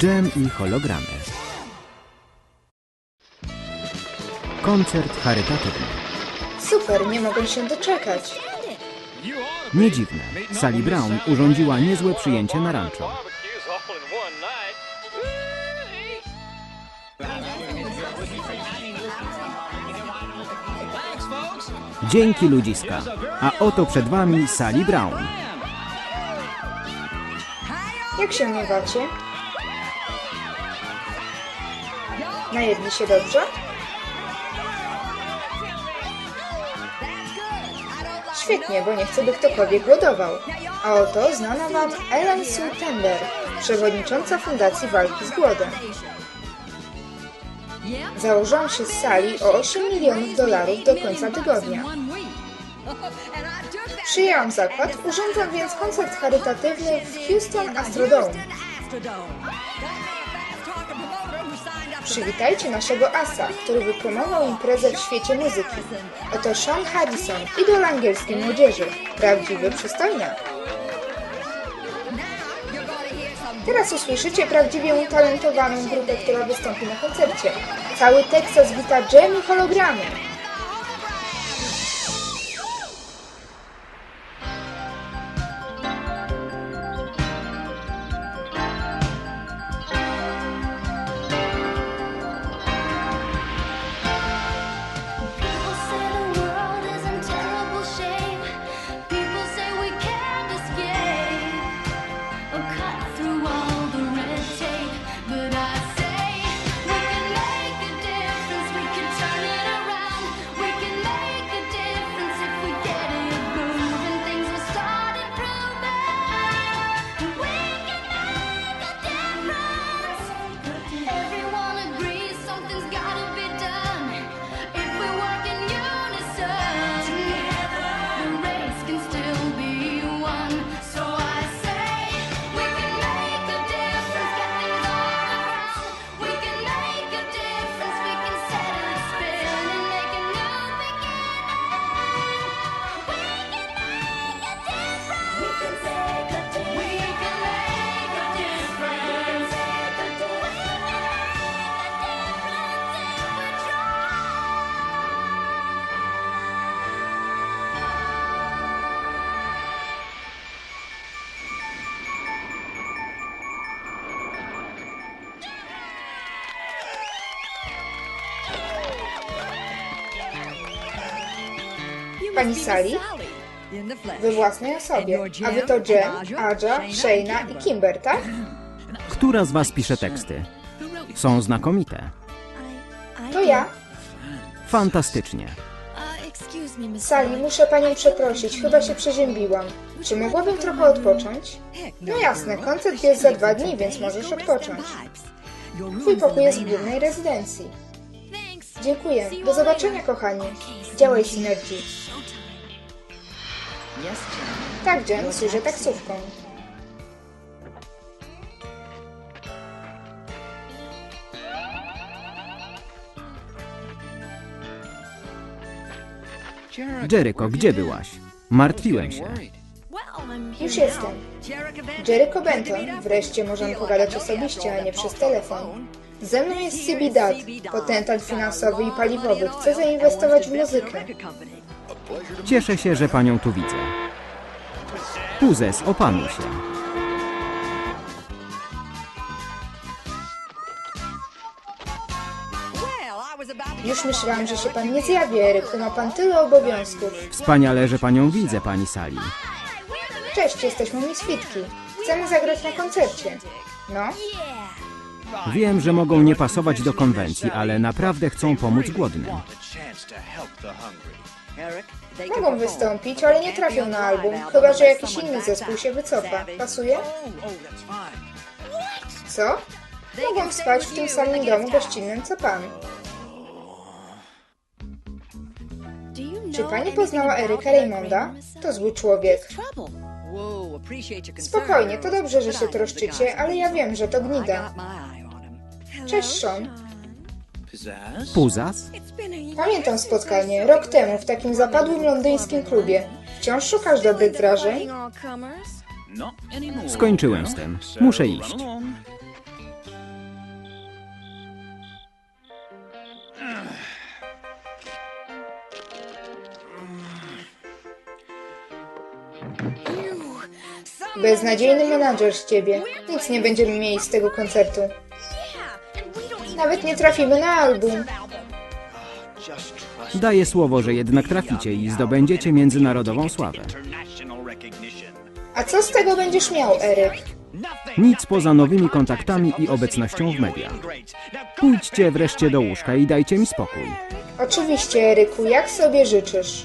Dżem i hologramy. Koncert charytatywny. Super, nie mogę się doczekać. Nie dziwne. Sally Brown urządziła niezłe przyjęcie na rancho. Dzięki ludziska. A oto przed wami Sally Brown. Jak się miewacie? Najedli się dobrze? Świetnie, bo nie chcę, by ktokolwiek głodował. A oto znana wam Ellen Sue Tender, przewodnicząca Fundacji Walki z Głodem. Założyłam się z sali o 8 milionów dolarów do końca tygodnia. Przyjęłam zakład, urządzam więc koncert charytatywny w Houston Astrodome. Przywitajcie naszego asa, który wypromował imprezę w świecie muzyki. Oto Sean Harrison, idol angielskiej młodzieży. Prawdziwy przystojniak. Teraz usłyszycie prawdziwie utalentowaną grupę, która wystąpi na koncercie. Cały Teksas wita i hologramy. Pani Sally? We własnej osobie. A wy to Jen, Aja, Shayna i Kimber, tak? Która z was pisze teksty? Są znakomite. To ja. Fantastycznie. Sally, muszę panią przeprosić, chyba się przeziębiłam. Czy mogłabym trochę odpocząć? No jasne, koncert jest za dwa dni, więc możesz odpocząć. Twój pokój jest w głównej rezydencji. Dziękuję. Do zobaczenia, kochani. Działaj, Synergy. Tak, Jen, służę taksówką. Jericho, gdzie byłaś? Martwiłem się. Już jestem. Jericho Benton. Wreszcie możemy pogadać osobiście, a nie przez telefon. Ze mną jest CB Dad, potentat finansowy i paliwowy. Chce zainwestować w muzykę. Cieszę się, że panią tu widzę. Puzes, opanuj się. Już myślałam, że się pan nie zjawi, Eryku. Ma pan tyle obowiązków. Wspaniale, że panią widzę, pani Sali. Cześć, jesteśmy Misfitki. Chcemy zagrać na koncercie. No, Wiem, że mogą nie pasować do konwencji, ale naprawdę chcą pomóc głodnym. Mogą wystąpić, ale nie trafią na album, chyba że jakiś inny zespół się wycofa. Pasuje? Co? Mogą spać w tym samym domu gościnnym co pan. Czy pani poznała Eryka Raymonda? To zły człowiek. Spokojnie, to dobrze, że się troszczycie, ale ja wiem, że to gnida. Cześć, Sean. Puzas? Pamiętam spotkanie rok temu w takim zapadłym londyńskim klubie. Wciąż szukasz dobrych wrażeń? Skończyłem z tym. Muszę iść. Beznadziejny menadżer z ciebie. Nic nie będziemy mieli z tego koncertu. Nawet nie trafimy na album. Daję słowo, że jednak traficie i zdobędziecie międzynarodową sławę. A co z tego będziesz miał, Eryk? Nic poza nowymi kontaktami i obecnością w mediach. Pójdźcie wreszcie do łóżka i dajcie mi spokój. Oczywiście, Eryku, jak sobie życzysz.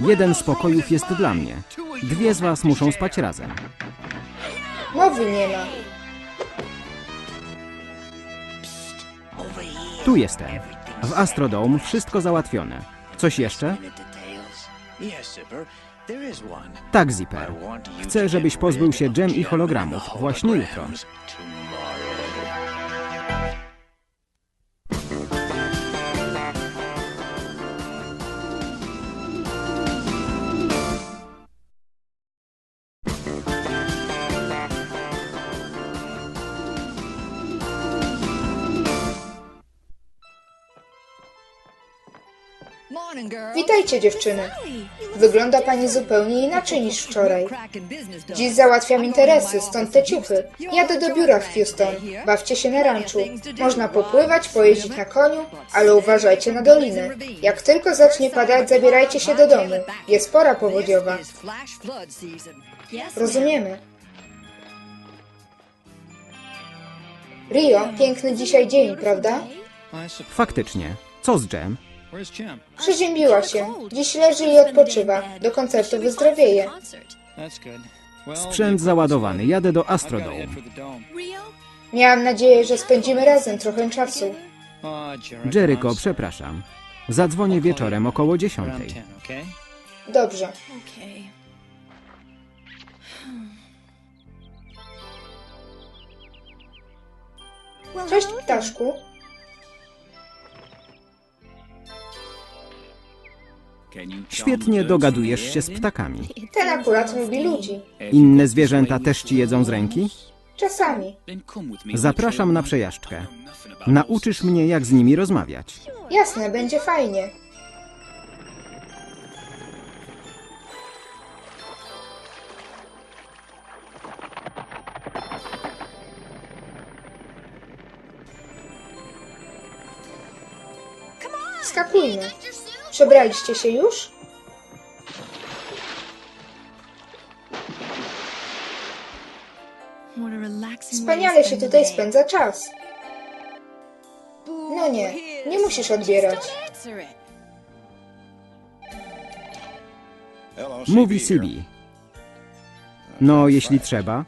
Jeden z pokojów jest dla mnie. Dwie z was muszą spać razem. Mowy nie ma. Tu jestem. W Astrodome wszystko załatwione. Coś jeszcze? Tak, Zipper. Chcę, żebyś pozbył się gem i hologramów właśnie jutro. Witajcie, dziewczyny. Wygląda pani zupełnie inaczej niż wczoraj. Dziś załatwiam interesy, stąd te ciuchy. Jadę do biura w Houston. Bawcie się na ranczu. Można popływać, pojeździć na koniu, ale uważajcie na doliny. Jak tylko zacznie padać, zabierajcie się do domu. Jest pora powodziowa. Rozumiemy. Rio, piękny dzisiaj dzień, prawda? Faktycznie. Co z Gem? Przeziębiła się. Dziś leży i odpoczywa. Do koncertu wyzdrowieje. Sprzęt załadowany. Jadę do Astrodome. Miałam nadzieję, że spędzimy razem trochę czasu. Jericho, przepraszam. Zadzwonię wieczorem około dziesiątej. Dobrze. Cześć, ptaszku. Świetnie dogadujesz się z ptakami. Ten akurat lubi ludzi. Inne zwierzęta też ci jedzą z ręki? Czasami. Zapraszam na przejażdżkę. Nauczysz mnie, jak z nimi rozmawiać. Jasne, będzie fajnie. Skakujmy. Przebraliście się już? Wspaniale się tutaj spędza czas. No nie, nie musisz odbierać. Mówi CB. No, jeśli trzeba,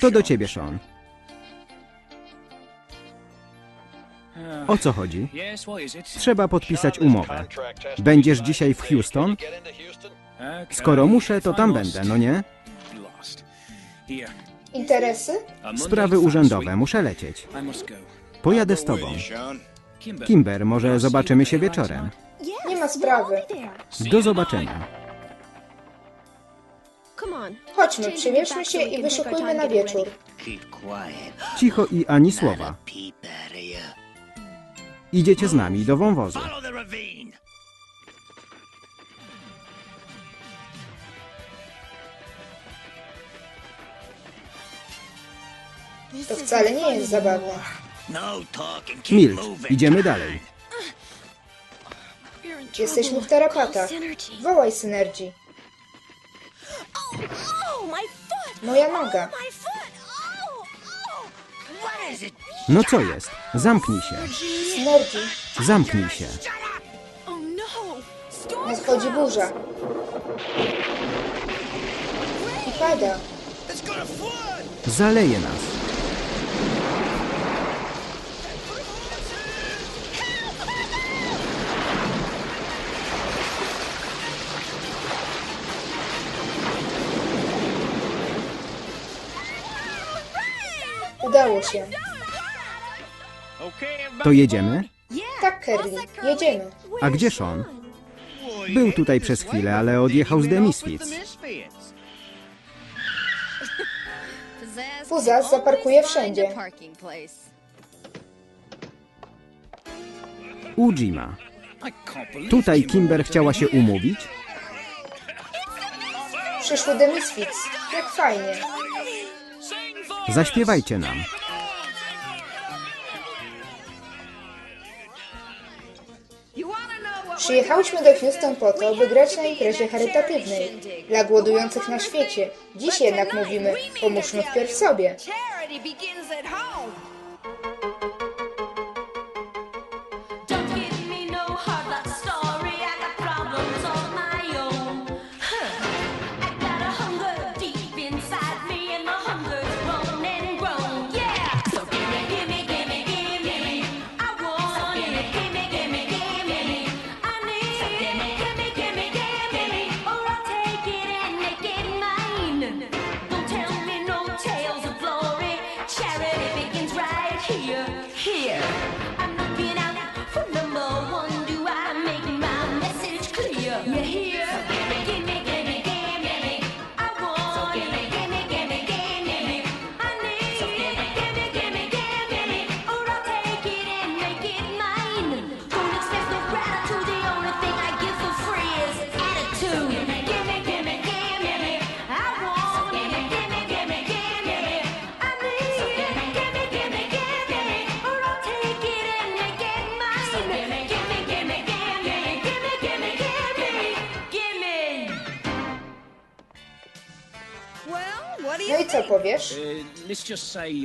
to do ciebie, Sean. O co chodzi? Trzeba podpisać umowę. Będziesz dzisiaj w Houston? Skoro muszę, to tam będę, no nie? Interesy? Sprawy urzędowe, muszę lecieć. Pojadę z tobą. Kimber, może zobaczymy się wieczorem. Nie ma sprawy. Do zobaczenia. Chodźmy, przymierzmy się i wyszukujmy na wieczór. Cicho i ani słowa. Idziecie z nami do wąwozu. To wcale nie jest zabawne. Milcz, idziemy dalej. Jesteśmy w tarapatach. Wołaj synergii. Moja noga. No co jest? Zamknij się. Smerdzi. Zamknij się. Nadchodzi burza. I pada. Zaleje nas. Udało się. To jedziemy? Tak, Kerry, jedziemy. A gdzie Sean? Był tutaj przez chwilę, ale odjechał z The Misfits. Fuzas zaparkuje wszędzie. U Jima. Tutaj Kimber chciała się umówić? Przyszły The Misfits. Jak fajnie. Zaśpiewajcie nam. Przyjechałyśmy do Houston po to, by grać na imprezie charytatywnej dla głodujących na świecie. Dziś jednak mówimy, pomóżmy wpierw sobie.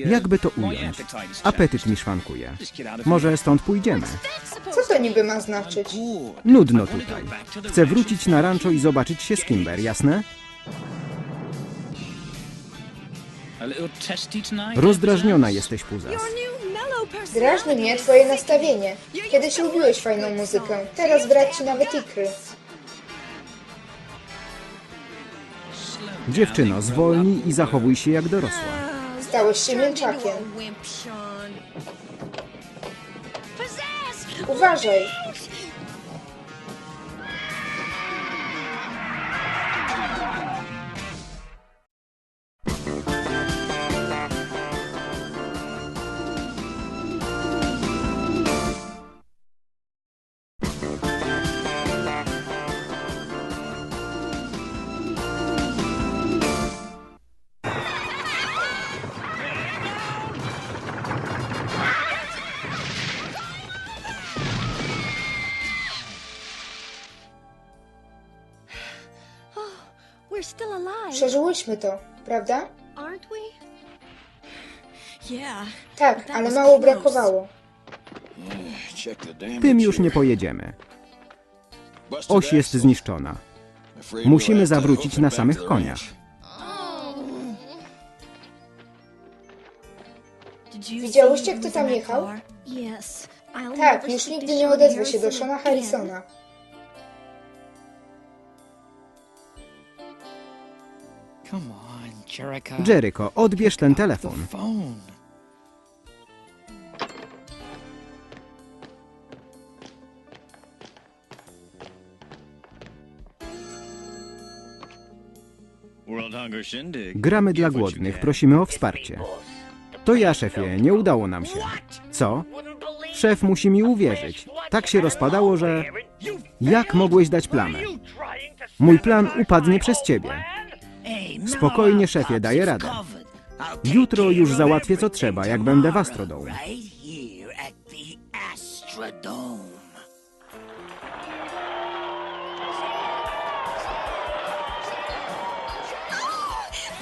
Jakby to ująć? Apetyt mi szwankuje. Może stąd pójdziemy? Co to niby ma znaczyć? Nudno tutaj. Chcę wrócić na rancho i zobaczyć się z Kimber, jasne? Rozdrażniona jesteś, Puzas. Drażni mnie twoje nastawienie. Kiedyś lubiłeś fajną muzykę, teraz brak ci nawet ikry. Dziewczyno, zwolnij i zachowuj się jak dorosła. Stałeś się mięczakiem. Uważaj. Przeżyłyśmy to, prawda? Tak, ale mało brakowało. Tym już nie pojedziemy. Oś jest zniszczona. Musimy zawrócić na samych koniach. Widziałyście, kto tam jechał? Tak, już nigdy nie odezwę się do Shona. Harrisona. Jericho. Odbierz ten telefon. Gramy dla głodnych, prosimy o wsparcie. To ja, szefie, nie udało nam się. Co? Szef musi mi uwierzyć. Tak się rozpadało, że... Jak mogłeś dać plamę? Mój plan upadnie przez ciebie. Spokojnie, szefie, daję radę. Jutro już załatwię co trzeba, jak będę w Astrodome.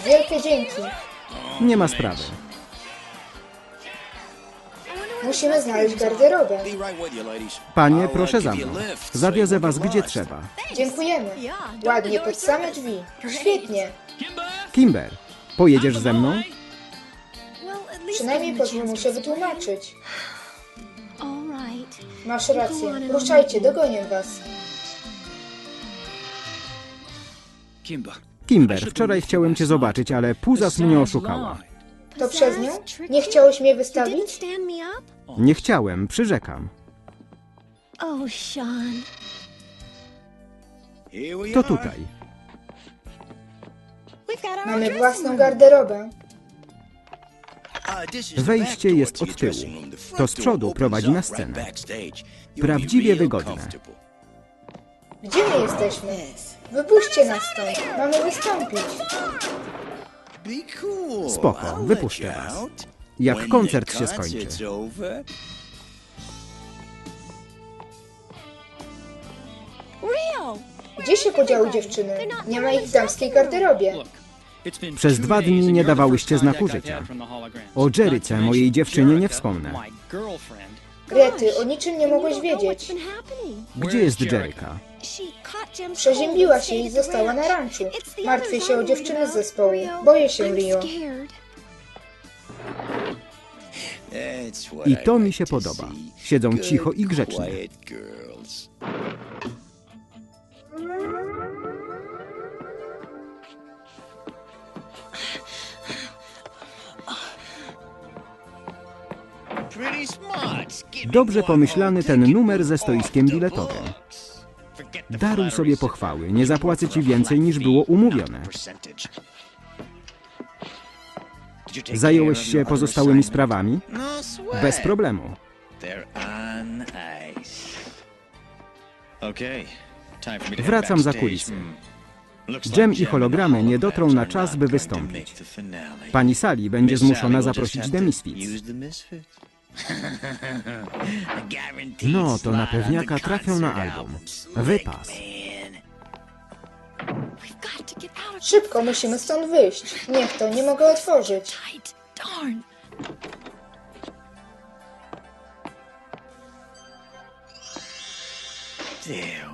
Wielkie dzięki. Nie ma sprawy. Musimy znaleźć garderobę. Panie, proszę za mną. Zawiozę was gdzie trzeba. Dziękujemy. Ładnie, pod same drzwi. Świetnie. Kimber, pojedziesz ze mną? Przynajmniej pozwól mu się wytłumaczyć. Masz rację. Ruszajcie, dogonię was. Kimber. Wczoraj chciałem cię zobaczyć, ale Puzas mnie oszukała. To przez nią? Nie chciałeś mnie wystawić? Nie chciałem, przyrzekam. Oh, Sean. To tutaj. Mamy własną garderobę. Wejście jest od tyłu. To z przodu prowadzi na scenę. Prawdziwie wygodne. Gdzie my jesteśmy? Wypuśćcie nas stąd. Mamy wystąpić. Spoko, wypuszczę was. Jak koncert się skończy. Gdzie się podziały dziewczyny? Nie ma ich w damskiej garderobie. Przez dwa dni nie dawałyście znaku życia. O to mojej dziewczynie, nie wspomnę. my girlfriend. Rety, o niczym nie mogłeś wiedzieć. Gdzie jest Jim's Przeziębiła się i została na ranczu. Martwię się o I'm dziewczyny z zespołu. Boję się, Rio. I to mi się podoba. Siedzą cicho i grzecznie. Dobrze pomyślany ten numer ze stoiskiem biletowym. Daruj sobie pochwały, nie zapłacę ci więcej niż było umówione. Zająłeś się pozostałymi sprawami? Bez problemu. Wracam za kulisy. Dżem i hologramy nie dotrą na czas, by wystąpić. Pani Sali będzie zmuszona zaprosić The Misfits. No, to na pewniaka trafią na album. Wypas. Szybko, musimy stąd wyjść. Niech to, nie mogę otworzyć.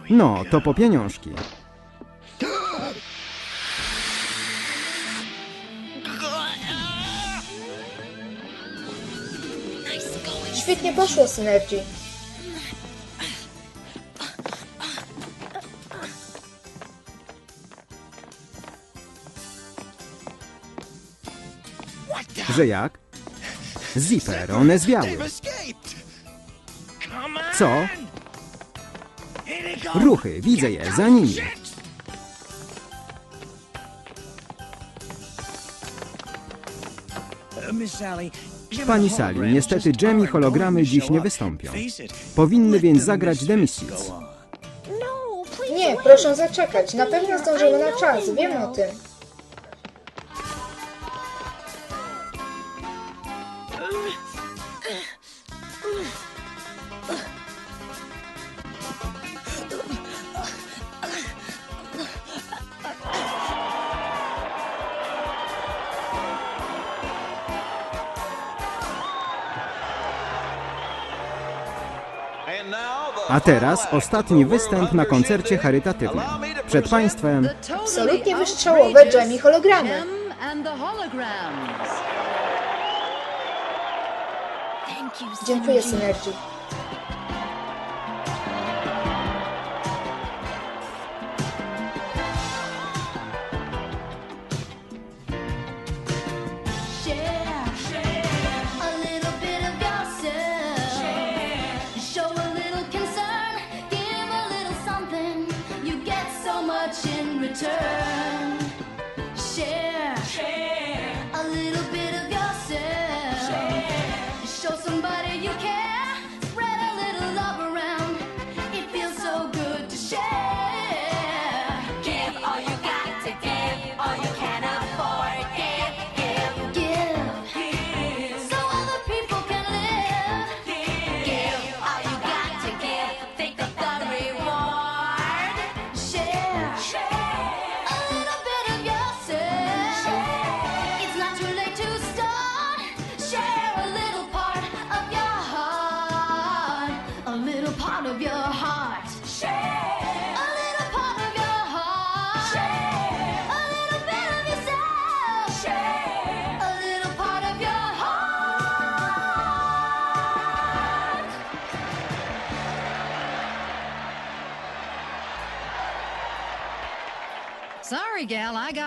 No, to po pieniążki. Świetnie poszło, Synergy. Że jak? Zipper, one zwiały. Co? Ruchy, widzę je, za nimi. Pani Sali, niestety Jem i hologramy dziś nie wystąpią. Powinny więc zagrać The Misfits. Nie, proszę zaczekać. Na pewno zdążymy na czas. Wiem o tym. A teraz ostatni występ na koncercie charytatywnym. Przed Państwem Absolutnie wystrzałowe Jem i hologramy. Dziękuję, Synergy.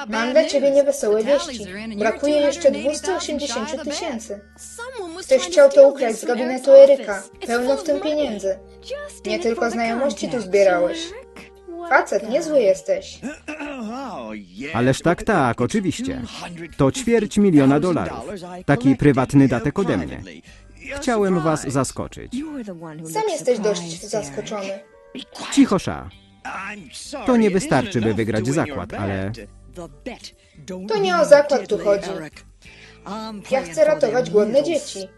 Mam dla ciebie niewesołe wieści. Brakuje jeszcze 280,000 shy of 280 the bet. tysięcy. Ktoś chciał to ukraść z gabinetu Eryka. Pełno w tym pieniędzy. Nie tylko znajomości tu zbierałeś. Facet, niezły jesteś. Ależ tak, tak, oczywiście. To ćwierć miliona dolarów. Taki prywatny datek ode mnie. Chciałem was zaskoczyć. Sam jesteś dość zaskoczony. Cicho, sza. To nie wystarczy, by wygrać zakład, ale To nie o zakład tu chodzi. Ja chcę ratować głodne dzieci.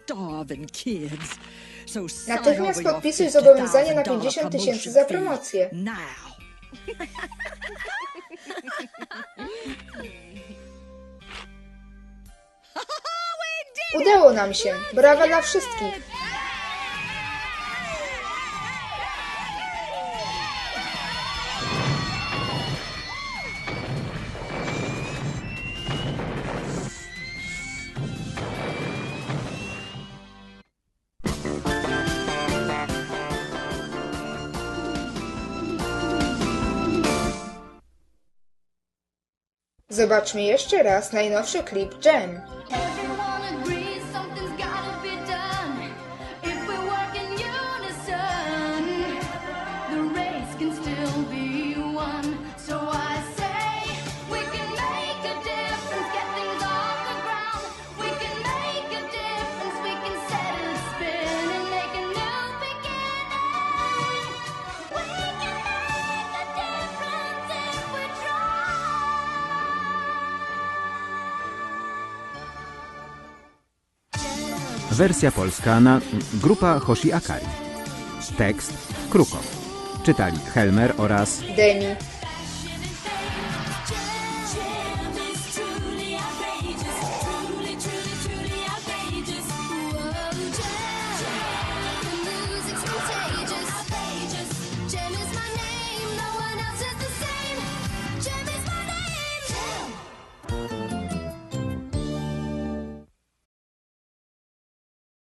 Natychmiast podpisuj zobowiązanie na 50 tysięcy za promocję. Udało nam się. Brawa dla wszystkich. Zobaczmy jeszcze raz najnowszy klip Jam. Wersja polska na grupa Hoshi Akari. Tekst Krukow. Czytali Helmer oraz Demi.